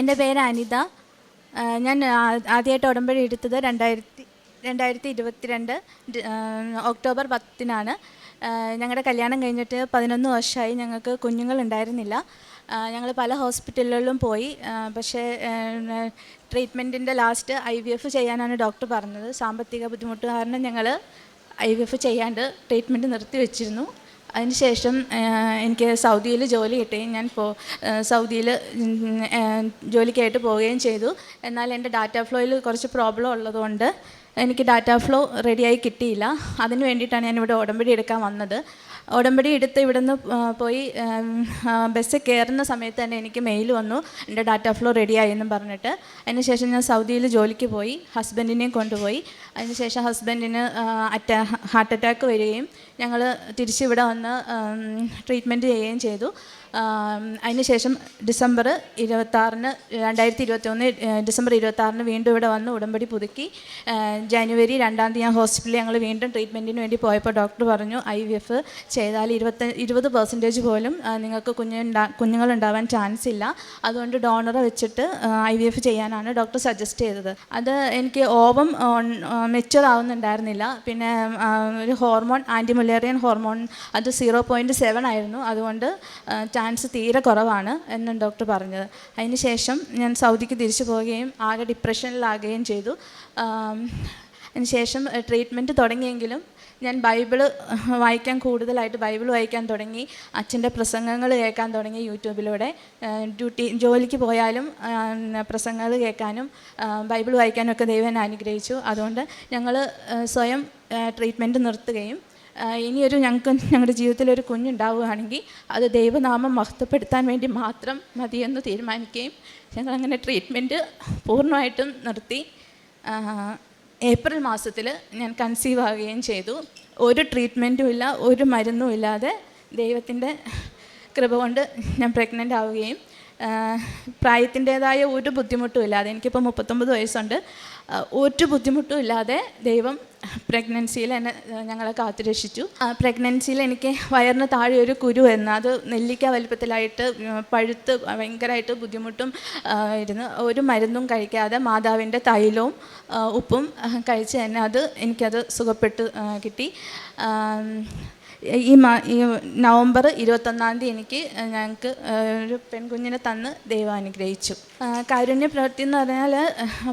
എന്റെ പേര് അനിത. ഞാൻ ആദ്യമായിട്ട് ഉടമ്പടി എടുത്തത് രണ്ടായിരത്തി രണ്ടായിരത്തി ഇരുപത്തിരണ്ട് ഒക്ടോബർ പത്തിനാണ്. ഞങ്ങളുടെ കല്യാണം കഴിഞ്ഞിട്ട് പതിനൊന്ന് വർഷമായി ഞങ്ങൾക്ക് കുഞ്ഞുങ്ങൾ ഉണ്ടായിരുന്നില്ല ഞങ്ങൾ പല ഹോസ്പിറ്റലുകളിലും പോയി. പക്ഷേ ട്രീറ്റ്മെന്റിന്റെ ലാസ്റ്റ് ഐ വി എഫ് ചെയ്യാനാണ് ഡോക്ടർ പറഞ്ഞത്. സാമ്പത്തിക ബുദ്ധിമുട്ട് കാരണം ഞങ്ങൾ ഐ വി എഫ് ചെയ്യാണ്ട് ട്രീറ്റ്മെന്റ് നിർത്തി വെച്ചിരുന്നു അതിനുശേഷം എനിക്ക് സൗദിയിൽ ജോലി കിട്ടി ഞാൻ പോ സൗദിയിൽ ജോലിക്കായിട്ട് പോവുകയും ചെയ്തു. എന്നാൽ എന്റെ ഡാറ്റ ഫ്ലോയിൽ കുറച്ച് പ്രോബ്ലം ഉള്ളതുകൊണ്ട് എനിക്ക് ഡാറ്റ ഫ്ലോ റെഡിയായി കിട്ടിയില്ല. അതിന് വേണ്ടിയിട്ടാണ് ഞാൻ ഇവിടെ ഉടമ്പടി എടുക്കാൻ വന്നത്. ഉടമ്പടി എടുത്ത് ഇവിടുന്ന് പോയി ബസ് കയറുന്ന സമയത്ത് തന്നെ എനിക്ക് മെയിൽ വന്നു. എന്റെ ഡാറ്റ ഫ്ലോ റെഡിയായി എന്നും പറഞ്ഞിട്ട്. അതിനുശേഷം ഞാൻ സൗദിയിൽ ജോലിക്ക് പോയി ഹസ്ബൻഡിനെയും കൊണ്ടുപോയി. അതിനുശേഷം ഹസ്ബൻഡിന് അറ്റാ ഹാർട്ട് അറ്റാക്ക് വരികയും ഞങ്ങൾ തിരിച്ചിവിടെ വന്ന് ട്രീറ്റ്മെന്റ് ചെയ്യുകയും ചെയ്തു. അതിനുശേഷം ഡിസംബർ ഇരുപത്താറിന് രണ്ടായിരത്തി ഇരുപത്തി ഒന്ന് ഡിസംബർ ഇരുപത്താറിന് വീണ്ടും ഇവിടെ വന്ന് ഉടമ്പടി പുതുക്കി. ജനുവരി രണ്ടാം തീയതി ഞാൻ ഹോസ്പിറ്റലിൽ ഞങ്ങൾ വീണ്ടും ട്രീറ്റ്മെന്റിന് വേണ്ടി പോയപ്പോൾ ഡോക്ടർ പറഞ്ഞു ഐ വി എഫ് ചെയ്താൽ ഇരുപത്തി ഇരുപത് പെർസെന്റേജ് പോലും നിങ്ങൾക്ക് കുഞ്ഞുണ്ടാ കുഞ്ഞുങ്ങളുണ്ടാവാൻ ചാൻസ് ഇല്ല. അതുകൊണ്ട് ഡോണറെ വെച്ചിട്ട് ഐ വി എഫ് ചെയ്യാനാണ് ഡോക്ടർ സജസ്റ്റ് ചെയ്തത്. അത് എനിക്ക് ഓവം മെച്ചുവർ ആവുന്നുണ്ടായിരുന്നില്ല. പിന്നെ ഒരു ഹോർമോൺ ആന്റിമുലേറിയൻ ഹോർമോൺ അത് സീറോ പോയിന്റ് സെവൻ ആയിരുന്നു. അതുകൊണ്ട് ചാൻസ് തീരെ കുറവാണ് എന്നും ഡോക്ടർ പറഞ്ഞത്. അതിന് ശേഷം ഞാൻ സൗദിക്ക് തിരിച്ചു പോവുകയും ആകെ ഡിപ്രഷനിലാകുകയും ചെയ്തു. അതിനുശേഷം അതിന് ശേഷം ട്രീറ്റ്മെന്റ് തുടങ്ങിയെങ്കിലും ഞാൻ ബൈബിൾ വായിക്കാൻ കൂടുതലായിട്ട് ബൈബിൾ വായിക്കാൻ തുടങ്ങി. അച്ഛന്റെ പ്രസംഗങ്ങൾ കേൾക്കാൻ തുടങ്ങി യൂട്യൂബിലൂടെ. ഡ്യൂട്ടി ജോലിക്ക് പോയാലും പ്രസംഗങ്ങൾ കേൾക്കാനും ബൈബിൾ വായിക്കാനും ഒക്കെ ദൈവം അനുഗ്രഹിച്ചു. അതുകൊണ്ട് ഞങ്ങൾ സ്വയം ട്രീറ്റ്മെന്റ് നിർത്തുകയും ഇനിയൊരു ഞങ്ങൾക്ക് ഞങ്ങളുടെ ജീവിതത്തിൽ ഒരു കുഞ്ഞുണ്ടാവുകയാണെങ്കിൽ അത് ദൈവനാമം മഹത്വപ്പെടുത്താൻ വേണ്ടി മാത്രം മതിയെന്ന് തീരുമാനിക്കുകയും ഞങ്ങളങ്ങനെ ട്രീറ്റ്മെന്റ് പൂർണമായിട്ടും നിർത്തി. ഏപ്രിൽ മാസത്തിൽ ഞാൻ കൺസീവ് ആവുകയും ചെയ്തു. ഒരു ട്രീറ്റ്മെന്റും ഇല്ല ഒരു മരുന്നും ഇല്ലാതെ ദൈവത്തിന്റെ കൃപ കൊണ്ട് ഞാൻ പ്രഗ്നന്റ് ആവുകയും പ്രായത്തിന്റേതായ ഒരു ബുദ്ധിമുട്ടും ഇല്ലാതെ എനിക്കിപ്പോൾ മുപ്പത്തൊമ്പത് വയസ്സുണ്ട്. ഒരു ബുദ്ധിമുട്ടും ഇല്ലാതെ ദൈവം പ്രഗ്നൻസിയിൽ എന്നെ ഞങ്ങളെ കാത്തുരക്ഷിച്ചു. പ്രഗ്നൻസിയിൽ എനിക്ക് വയറിന് താഴെ ഒരു കുരു എന്ന് അത് നെല്ലിക്ക വലുപ്പത്തിലായിട്ട് പഴുത്ത് ഭയങ്കരമായിട്ട് ബുദ്ധിമുട്ടും ഇരുന്നു ഒരു മരുന്നും കഴിക്കാതെ മാതാവിന്റെ തൈലവും ഉപ്പും കഴിച്ച് തന്നെ അത് എനിക്കത് സുഖപ്പെട്ട് കിട്ടി. ഈ മാ ഈ നവംബർ ഇരുപത്തൊന്നാം തീയതി എനിക്ക് ഞങ്ങൾക്ക് ഒരു പെൺകുഞ്ഞിനെ തന്ന് ദൈവം അനുഗ്രഹിച്ചു. കാരുണ്യ പ്രവൃത്തി എന്ന് പറഞ്ഞാൽ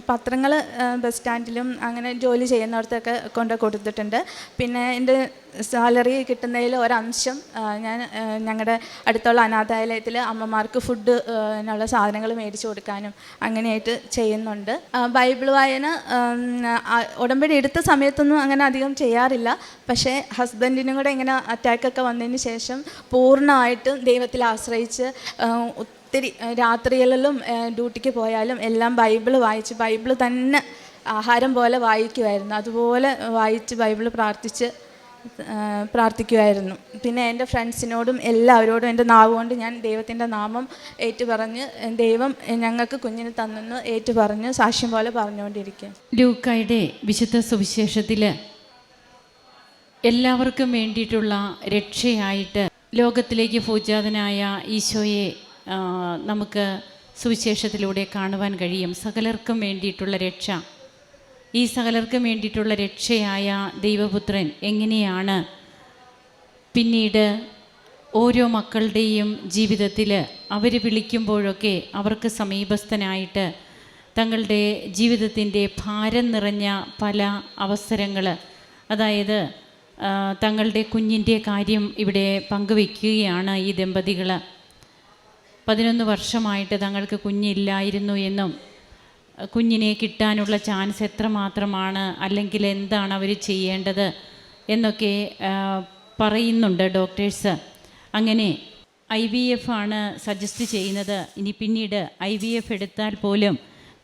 പത്രങ്ങൾ ബസ് സ്റ്റാൻഡിലും അങ്ങനെ ജോലി ചെയ്യുന്നവർക്കൊക്കെ കൊണ്ട് കൊടുത്തിട്ടുണ്ട് പിന്നെ എന്റെ സാലറി കിട്ടുന്നതിൽ ഒരംശം ഞാൻ ഞങ്ങളുടെ അടുത്തുള്ള അനാഥാലയത്തിൽ അമ്മമാർക്ക് ഫുഡ് എന്നുള്ള സാധനങ്ങൾ മേടിച്ചു കൊടുക്കാനും അങ്ങനെയായിട്ട് ചെയ്യുന്നുണ്ട്. ബൈബിൾ വായന ഉടമ്പടി എടുത്ത സമയത്തൊന്നും അങ്ങനെ അധികം ചെയ്യാറില്ല. പക്ഷേ ഹസ്ബൻഡിനും കൂടെ ഇങ്ങനെ അറ്റാക്കൊക്കെ വന്നതിന് ശേഷം പൂർണമായിട്ടും ദൈവത്തിൽ ആശ്രയിച്ച് ഒത്തിരി രാത്രികളിലും ഡ്യൂട്ടിക്ക് പോയാലും എല്ലാം ബൈബിൾ വായിച്ച് ബൈബിൾ തന്നെ ആഹാരം പോലെ വായിക്കുമായിരുന്നു അതുപോലെ വായിച്ച് ബൈബിൾ പ്രാർത്ഥിച്ച് പ്രാർത്ഥിക്കുമായിരുന്നു പിന്നെ എന്റെ ഫ്രണ്ട്സിനോടും എല്ലാവരോടും എന്റെ നാവുകൊണ്ട് ഞാൻ ദൈവത്തിന്റെ നാമം ഏറ്റു പറഞ്ഞ് ദൈവം ഞങ്ങൾക്ക് കുഞ്ഞിന് തന്നെന്ന് ഏറ്റു പറഞ്ഞ് സാക്ഷ്യം പോലെ പറഞ്ഞുകൊണ്ടിരിക്കുക. ലൂക്കായുടെ വിശുദ്ധ സുവിശേഷത്തിൽ എല്ലാവർക്കും വേണ്ടിയിട്ടുള്ള രക്ഷയായിട്ട് ലോകത്തിലേക്ക് പൂജാതനായ ഈശോയെ നമുക്ക് സുവിശേഷത്തിലൂടെ കാണുവാൻ കഴിയും. സകലർക്കും വേണ്ടിയിട്ടുള്ള രക്ഷ. ഈ സകലർക്കും വേണ്ടിയിട്ടുള്ള രക്ഷയായ ദൈവപുത്രൻ എങ്ങനെയാണ് പിന്നീട് ഓരോ മക്കളുടെയും ജീവിതത്തിൽ അവർ വിളിക്കുമ്പോഴൊക്കെ അവർക്ക് സമീപസ്ഥനായിട്ട് തങ്ങളുടെ ജീവിതത്തിന്റെ ഭാരം നിറഞ്ഞ പല അവസരങ്ങൾ അതായത് തങ്ങളുടെ കുഞ്ഞിന്റെ കാര്യം ഇവിടെ പങ്കുവെക്കുകയാണ് ഈ ദമ്പതികൾ പതിനൊന്ന് വർഷമായിട്ട് തങ്ങൾക്ക് കുഞ്ഞില്ലായിരുന്നു എന്നും കുഞ്ഞിനെ കിട്ടാനുള്ള ചാൻസ് എത്രമാത്രമാണ്? അല്ലെങ്കിൽ എന്താണ് അവർ ചെയ്യേണ്ടത്? എന്നൊക്കെ പറയുന്നുണ്ട് ഡോക്ടേഴ്സ്. അങ്ങനെ ഐ വി എഫ് ആണ് സജസ്റ്റ് ചെയ്യുന്നത്. ഇനി പിന്നീട് ഐ വി എഫ് എടുത്താൽ പോലും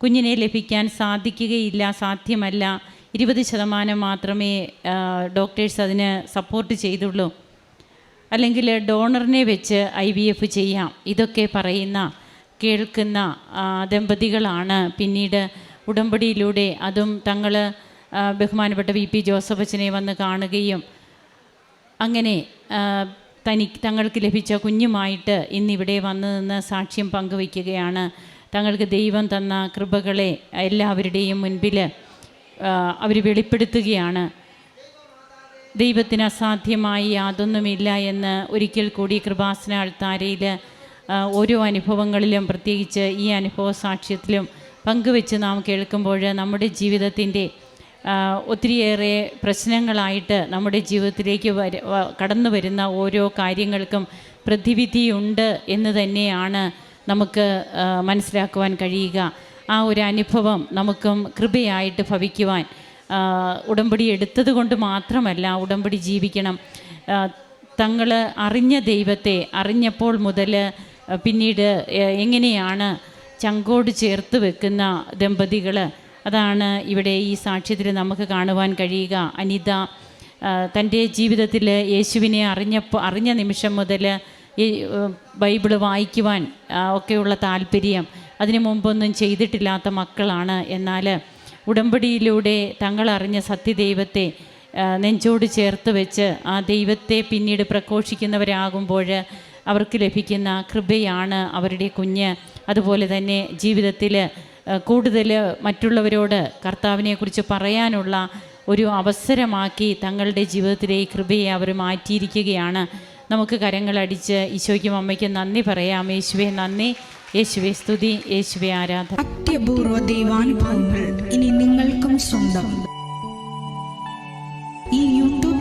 കുഞ്ഞിനെ ലഭിക്കാൻ സാധിക്കുകയില്ല സാധ്യമല്ല. ഇരുപത് ശതമാനം മാത്രമേ ഡോക്ടേഴ്സ് അതിന് സപ്പോർട്ട് ചെയ്തുള്ളൂ. അല്ലെങ്കിൽ ഡോണറിനെ വെച്ച് ഐ വി എഫ് ചെയ്യാം. ഇതൊക്കെ പറയുന്ന കേൾക്കുന്ന ദമ്പതികളാണ്. പിന്നീട് ഉടമ്പടിയിലൂടെ അതും തങ്ങൾ ബഹുമാനപ്പെട്ട വി പി ജോസഫ് അച്ഛനെ വന്ന് കാണുകയും അങ്ങനെ തനി തങ്ങൾക്ക് ലഭിച്ച കുഞ്ഞുമായിട്ട് ഇന്നിവിടെ വന്നു നിന്ന് സാക്ഷ്യം പങ്കുവയ്ക്കുകയാണ്. തങ്ങൾക്ക് ദൈവം തന്ന കൃപകളെ എല്ലാവരുടെയും മുൻപിൽ അവർ വെളിപ്പെടുത്തുകയാണ്. ദൈവത്തിന് അസാധ്യമായി യാതൊന്നുമില്ല എന്ന് ഒരിക്കൽ കൂടി കൃപാസന അൾത്താരയിൽ ഓരോ അനുഭവങ്ങളിലും പ്രത്യേകിച്ച് ഈ അനുഭവ സാക്ഷ്യത്തിലും പങ്കുവെച്ച് നാം കേൾക്കുമ്പോൾ നമ്മുടെ ജീവിതത്തിന്റെ ഒത്തിരിയേറെ പ്രശ്നങ്ങളായിട്ട് നമ്മുടെ ജീവിതത്തിലേക്ക് വര കടന്നു വരുന്ന ഓരോ കാര്യങ്ങൾക്കും പ്രതിവിധിയുണ്ട് എന്ന് തന്നെയാണ് നമുക്ക് മനസ്സിലാക്കുവാൻ കഴിയുക. ആ ഒരു അനുഭവം നമുക്കും കൃപയായിട്ട് ഭവിക്കുവാൻ ഉടമ്പടി എടുത്തത് കൊണ്ട് മാത്രമല്ല ഉടമ്പടി ജീവിക്കണം. തങ്ങൾ അറിഞ്ഞ ദൈവത്തെ അറിഞ്ഞപ്പോൾ മുതൽ പിന്നീട് എങ്ങനെയാണ് ചങ്കോട് ചേർത്ത് വെക്കുന്ന ദമ്പതികൾ അതാണ് ഇവിടെ ഈ സാക്ഷ്യത്തിൽ നമുക്ക് കാണുവാൻ കഴിയുക. അനിത തന്റെ ജീവിതത്തിൽ യേശുവിനെ അറിഞ്ഞപ്പോൾ അറിഞ്ഞ നിമിഷം മുതൽ ഈ ബൈബിൾ വായിക്കുവാൻ ഒക്കെയുള്ള താല്പര്യം. അതിനു മുമ്പൊന്നും ചെയ്തിട്ടില്ലാത്ത മക്കളാണ്. എന്നാൽ ഉടമ്പടിയിലൂടെ തങ്ങളറിഞ്ഞ സത്യദൈവത്തെ നെഞ്ചോട് ചേർത്ത് വെച്ച് ആ ദൈവത്തെ പിന്നീട് പ്രഘോഷിക്കുന്നവരാകുമ്പോൾ അവർക്ക് ലഭിക്കുന്ന കൃപയാണ് അവരുടെ കുഞ്ഞ്. അതുപോലെ തന്നെ ജീവിതത്തിൽ കൂടുതൽ മറ്റുള്ളവരോട് കർത്താവിനെക്കുറിച്ച് പറയാനുള്ള ഒരു അവസരമാക്കി തങ്ങളുടെ ജീവിതത്തിലെ കൃപയെ അവർ മാറ്റിയിരിക്കുകയാണ്. നമുക്ക് കരങ്ങളടിച്ച് ഈശോയ്ക്കും അമ്മയ്ക്കും നന്ദി പറയാം. യേശുവെ നന്ദി. യേശുവെ സ്തുതി. യേശുവെ ആരാധന. അത്യപൂർവ ദൈവാനുഭവങ്ങൾ ഇനി നിങ്ങൾക്കും സ്വന്തം.